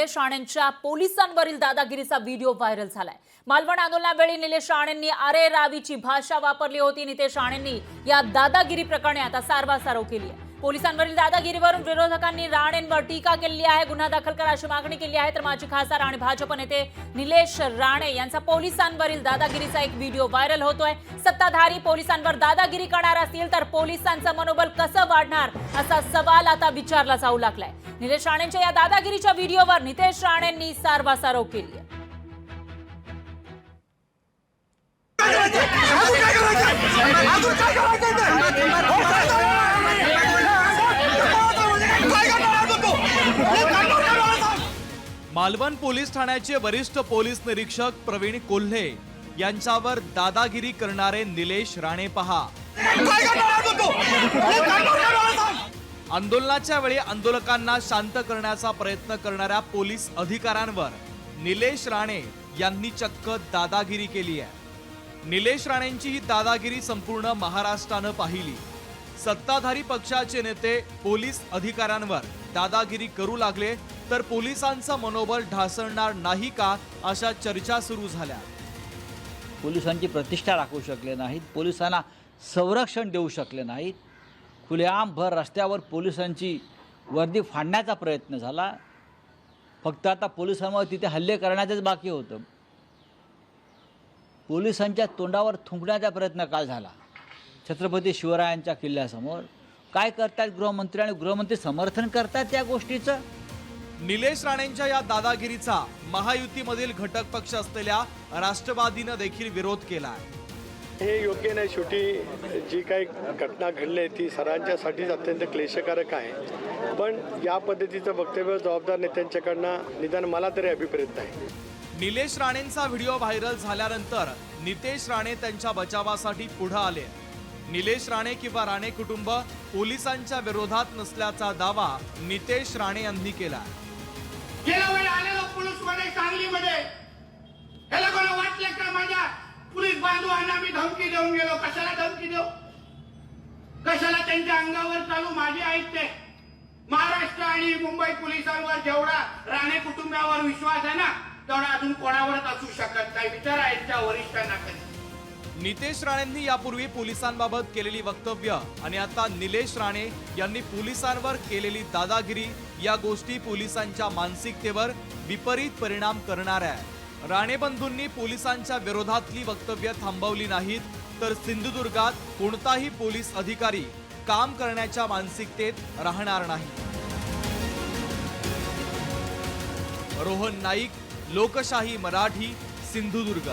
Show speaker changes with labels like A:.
A: निलेश राणेंच्या पोलिसांवरील दादागिरीचा व्हिडिओ व्हायरल झालाय. मालवण आंदोलनावेळी निलेश राणेंनी अरे रावीची भाषा वापरली होती. नितेश राणेंनी या दादागिरी प्रकरणी आता सारवासारव केली आहे. पोलिसांवरील दादागिरीवरून विरोधकांनी राणेंवर टीका केली आहे गुन्हा दाखल करा अशी मागणी केली आहे तर माजी खासदार आणि भाजप नेते निलेश राणे यांचा पोलिसांवरील दादागिरीचा एक व्हिडिओ व्हायरल होतोय. सत्ताधारी पोलिसांवर दादागिरी करणार असतील तर पोलिसांचं मनोबल कसं वाढणार असा सवाल आता विचारला जाऊ लागलाय. निलेश राणेंच्या या दादागिरीच्या व्हिडिओवर नितेश राणेंनी सारवासारव केली आहे.
B: अजून काय करायचं
C: मालवण पोलीस ठाण्याचे वरिष्ठ पोलीस निरीक्षक प्रवीण कोल्हे यांच्यावर दादागिरी करणारे निलेश राणे पहा. आंदोलनाच्या वेळी आंदोलकांना शांत करण्याचा प्रयत्न करणाऱ्या पोलीस अधिकाऱ्यांवर निलेश राणे यांनी चक्क दादागिरी केली आहे. निलेश राणेंची ही दादागिरी संपूर्ण महाराष्ट्रानं पाहिली. सत्ताधारी पक्षाचे नेते पोलीस अधिकाऱ्यांवर दादागिरी करू लागले तर पोलिसांचं मनोबल ढासळणार नाही का अशा चर्चा सुरू झाल्या.
D: पोलिसांची प्रतिष्ठा राखू शकले नाहीत पोलिसांना संरक्षण देऊ शकले नाहीत. खुलेआम भर रस्त्यावर पोलिसांची वर्दी फाडण्याचा प्रयत्न झाला. फक्त आता पोलिसांवर तिथे हल्ले करण्याचंच बाकी होतं. पोलिसांच्या तोंडावर थुंकण्याचा प्रयत्न काल झाला. छत्रपती शिवरायांच्या किल्ल्यासमोर. काय करतायत गृहमंत्री आणि गृहमंत्री समर्थन करतात त्या गोष्टीचं?
C: निलेश राणेंच्या या दादागिरीचा महायुतीमधील घटक पक्ष असलेल्या राष्ट्रवादीनं देखील विरोध केला आहे
E: हे योग्य नाही शेवटी. जी काही घटना घडली आहे ती सर्वांच्यासाठीच अत्यंत क्लेशकारक आहे. पण या पद्धतीचं वक्तव्य जबाबदार नेत्यांच्याकडनं निदान मला तरी अभिप्रेत नाही.
C: निलेश राणेंचा व्हिडिओ व्हायरल झाल्यानंतर नितेश राणे त्यांच्या बचावासाठी पुढे आले. निलेश राणे किंवा राणे कुटुंब पोलिसांच्या विरोधात नसल्याचा दावा नितेश राणे यांनी केला
F: गेल्या वेळी आलेलो पोलीसमध्ये सांगलीमध्ये. हे लोकांना वाटलं का माझ्या पोलीस बांधवांना मी धमकी देऊन गेलो? कशाला धमकी देऊ? कशाला त्यांच्या अंगावर चालू माझे आहेत ते महाराष्ट्र आणि मुंबई पोलिसांवर जेवढा राणे कुटुंबावर विश्वास आहे ना तेवढा अजून कोणावरच असू शकत नाही. विचारा यांच्या वरिष्ठांना कधी.
C: नितेश राणेंनी यापूर्वी पोलिसांबाबत केलेली वक्तव्य आणि आता निलेश राणे यांनी पोलिसांवर केलेली दादागिरी या गोष्टी पोलिसांच्या मानसिकतेवर विपरीत परिणाम करणार आहे. पोलिसांच्या विरोधातली वक्तव्य थांबवली नाहीत तर सिंधुदुर्गात कोणताही पोलीस अधिकारी काम करण्याच्या मानसिकतेत राहणार नाही. रोहन नाईक लोकशाही मराठी सिंधुदुर्ग.